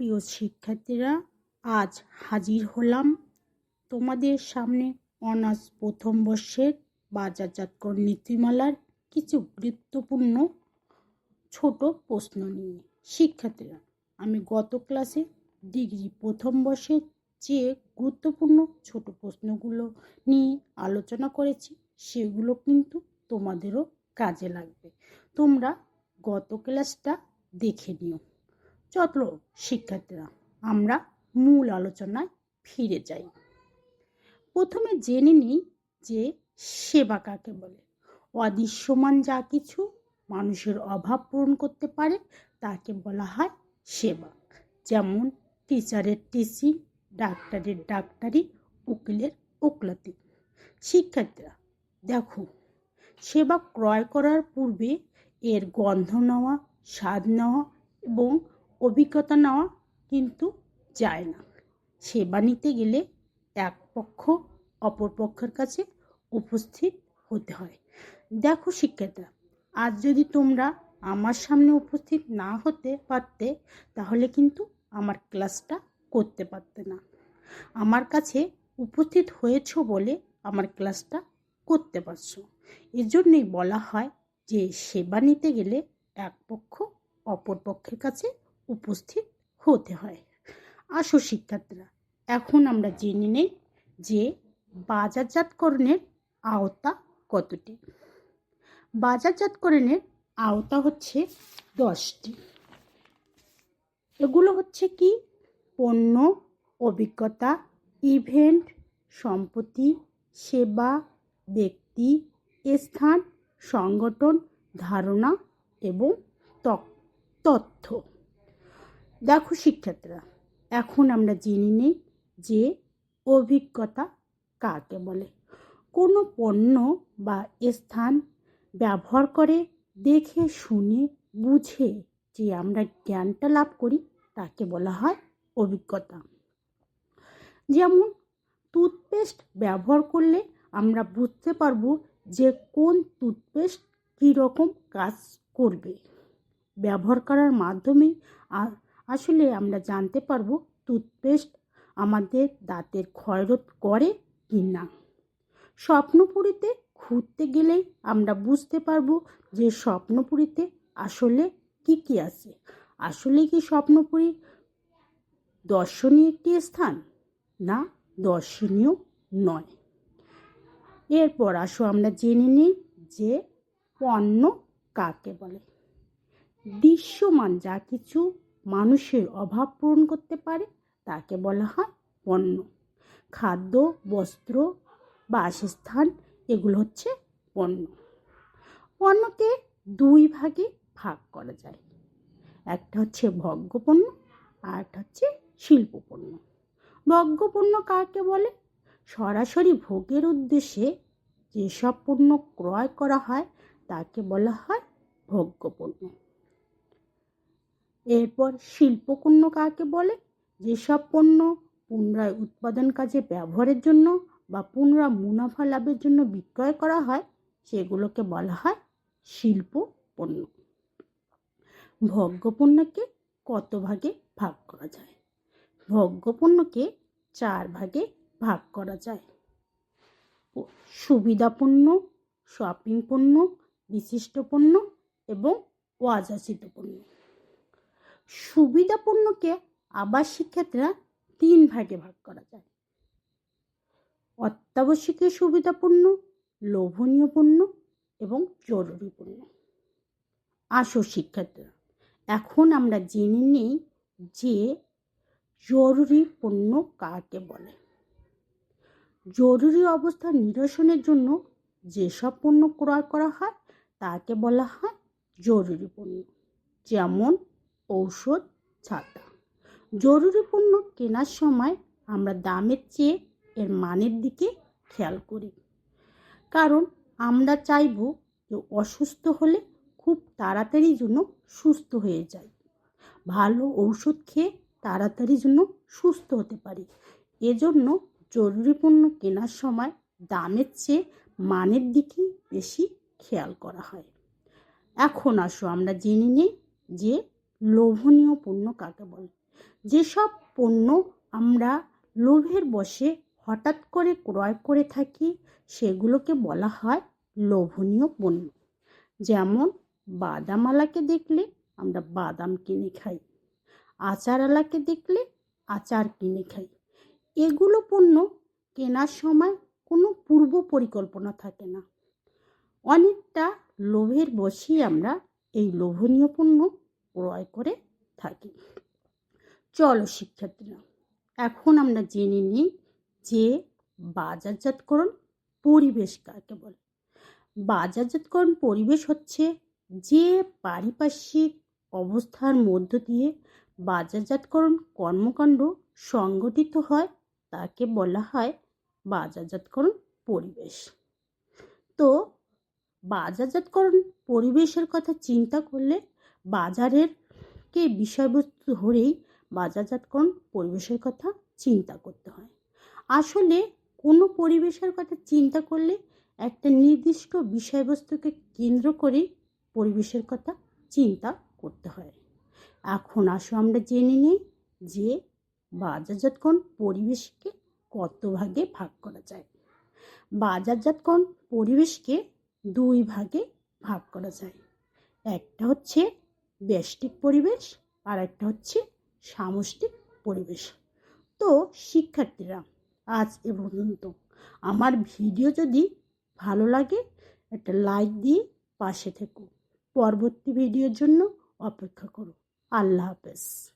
প্রিয় শিক্ষার্থীরা, আজ হাজির হলাম তোমাদের সামনে অনার্স প্রথম বর্ষের বাজারজাতকরণ নীতিমালার কিছু গুরুত্বপূর্ণ ছোট প্রশ্ন নিয়ে। শিক্ষার্থীরা, আমি গত ক্লাসে ডিগ্রি প্রথম বর্ষের যে গুরুত্বপূর্ণ ছোট প্রশ্নগুলো নিয়ে আলোচনা করেছি, সেগুলো কিন্তু তোমাদেরও কাজে লাগবে। তোমরা গত ক্লাসটা দেখে নিও। চলো শিক্ষার্থীরা, আমরা মূল আলোচনায় ফিরে যাই। প্রথমে জেনে নিই যে সেবা কাকে বলে। অদৃশ্যমান যা কিছু মানুষের অভাব পূরণ করতে পারে, তাকে বলা হয় সেবা। যেমন টিচারের টিচিং, ডাক্তারের ডাক্তারি, উকিলের উকলাতি। শিক্ষার্থীরা, দেখো, সেবা ক্রয় করার পূর্বে এর গন্ধ নেওয়া, স্বাদ নেওয়া এবং অভিজ্ঞতা নেওয়া কিন্তু যায় না। সেবা নিতে গেলে এক পক্ষ অপর পক্ষের কাছে উপস্থিত হতে হয়। দেখো শিক্ষার্থীরা, আজ যদি তোমরা আমার সামনে উপস্থিত না হতে পারতে, তাহলে কিন্তু আমার ক্লাসটা করতে পারতে না। আমার কাছে উপস্থিত হয়েছ বলে আমার ক্লাসটা করতে পারছ। এজন্যই বলা হয় যে, সেবা নিতে গেলে এক পক্ষ অপর পক্ষের কাছে উপস্থিত হতে হয়। আসো শিক্ষার্থীরা, এখন আমরা জেনে নেই যে বাজারজাতকরণের আওতা কতটি। বাজারজাতকরণের আওতা হচ্ছে দশটি। এগুলো হচ্ছে কি? পণ্য, অভিজ্ঞতা, ইভেন্ট, সম্পত্তি, সেবা, ব্যক্তি, স্থান, সংগঠন, ধারণা এবং তথ্য। দেখো শিক্ষার্থীরা, এখন আমরা জেনে নিই যে অভিজ্ঞতা কাকে বলে। কোনো পণ্য বা স্থান ব্যবহার করে দেখে, শুনে, বুঝে যে আমরা জ্ঞানটা লাভ করি, তাকে বলা হয় অভিজ্ঞতা। যেমন, টুথপেস্ট ব্যবহার করলে আমরা বুঝতে পারব যে কোন টুথপেস্ট কীরকম কাজ করবে। ব্যবহার করার মাধ্যমে আসলে আমরা জানতে পারব টুথপেস্ট আমাদের দাঁতের ক্ষয়রোধ করে কি না স্বপ্নপুরীতে ঘুরতে গেলেই আমরা বুঝতে পারব যে স্বপ্নপুরীতে আসলে কি কি আছে। আসলে কি স্বপ্নপুরী দর্শনীয় একটি স্থান না দর্শনীয় নয়? এরপর আসো আমরা জেনে নিই যে পণ্য কাকে বলে। দৃশ্যমান যা কিছু মানুষের অভাব পূরণ করতে পারে, তাকে বলা হয় পণ্য। খাদ্য, বস্ত্র, বাসস্থান, এগুলো হচ্ছে পণ্য। পণ্যকে দুই ভাগে ভাগ করা যায়। একটা হচ্ছে ভোগ্যপণ্য আর একটা হচ্ছে শিল্প পণ্য। শিল্পপণ্য ভোগ্যপণ্য কাকে বলে? সরাসরি ভোগের উদ্দেশ্যে যেসব পণ্য ক্রয় করা হয়, তাকে বলা হয় ভোগ্যপণ্য এরপর শিল্পপণ্য কাকে বলে? যেসব পণ্য পুনরায় উৎপাদন কাজে ব্যবহারের জন্য বা পুনরায় মুনাফা লাভের জন্য বিক্রয় করা হয়, সেগুলোকে বলা হয় শিল্প পণ্য ভোগ্যপণ্যকে কত ভাগে ভাগ করা যায়? ভোগ্যপণ্যকে চার ভাগে ভাগ করা যায়। সুবিধাপূর্ণ শপিং পণ্য বিশিষ্ট পণ্য এবং অযাচিত পণ্য সুবিধাপূর্ণকে আবার শিক্ষার্থীরা তিন ভাগে ভাগ করা যায়। অত্যাবশ্যকীয় সুবিধাপূর্ণ লোভনীয় পণ্য এবং জরুরি পণ্য আসো শিক্ষার্থীরা, এখন আমরা জেনে নিই যে জরুরি পণ্য কাকে বলে। জরুরি অবস্থা নিরসনের জন্য যেসব পণ্য ক্রয় করা হয়, তাকে বলা হয় জরুরি পণ্য যেমন ঔষধ ছাতা জরুরি পণ্য কেনার সময় আমরা দামের চেয়ে এর মানের দিকে খেয়াল করি। কারণ আমরা চাইব যে অসুস্থ হলে খুব তাড়াতাড়ি জন্য সুস্থ হয়ে যায়। ভালো ঔষধ খেয়ে তাড়াতাড়ি জন্য সুস্থ হতে পারি। এজন্য জরুরি পণ্য কেনার সময় দামের চেয়ে মানের দিকেই বেশি খেয়াল করা হয়। এখন আসো, আমরা জেনে নিই যে লোভনীয় পণ্য কাকে বলে? যেসব পণ্য আমরা লোভের বশে হঠাৎ করে ক্রয় করে থাকি, সেগুলোকে বলা হয় লোভনীয় পণ্য। যেমন বাদামালাকে দেখলে আমরা বাদাম কিনে খাই, আচারওয়ালাকে দেখলে আচার কিনে খাই। এগুলো পণ্য কেনার সময় কোনো পূর্ব পরিকল্পনা থাকে না। অনেকটা লোভের বশেই আমরা এই লোভনীয় পণ্য ক্রয় করে থাকি। চলো শিক্ষার্থীরা, এখন আমরা জেনে নিই যে বাজারজাতকরণ পরিবেশ কাকে বলে। বাজারজাতকরণ পরিবেশ হচ্ছে যে পারিপার্শ্বিক অবস্থার মধ্য দিয়ে বাজারজাতকরণ কর্মকাণ্ড সংগঠিত হয়, তাকে বলা হয় বাজারজাতকরণ পরিবেশ। তো বাজারজাতকরণ পরিবেশের কথা চিন্তা করলে বাজারের কে বিষয়বস্তু ধরেই বাজারজাতকরণ পরিবেশের কথা চিন্তা করতে হয়। আসলে কোনো পরিবেশের কথা চিন্তা করলে একটা নির্দিষ্ট বিষয়বস্তুকে কেন্দ্র করেই পরিবেশের কথা চিন্তা করতে হয়। এখন আসো আমরা জেনে নিই যে বাজারজাতকরণ পরিবেশকে কত ভাগে ভাগ করা যায়। বাজারজাতকরণ পরিবেশকে দুই ভাগে ভাগ করা যায়। একটা হচ্ছে ব্যষ্টিক পরিবেশ আর একটা হচ্ছে সামষ্টিক পরিবেশ। তো শিক্ষার্থীরা, আজ এ পর্যন্ত। আমার ভিডিও যদি ভালো লাগে, একটা লাইক দিয়ে পাশে থেকো। পরবর্তী ভিডিওর জন্য অপেক্ষা করো। আল্লাহ হাফেজ।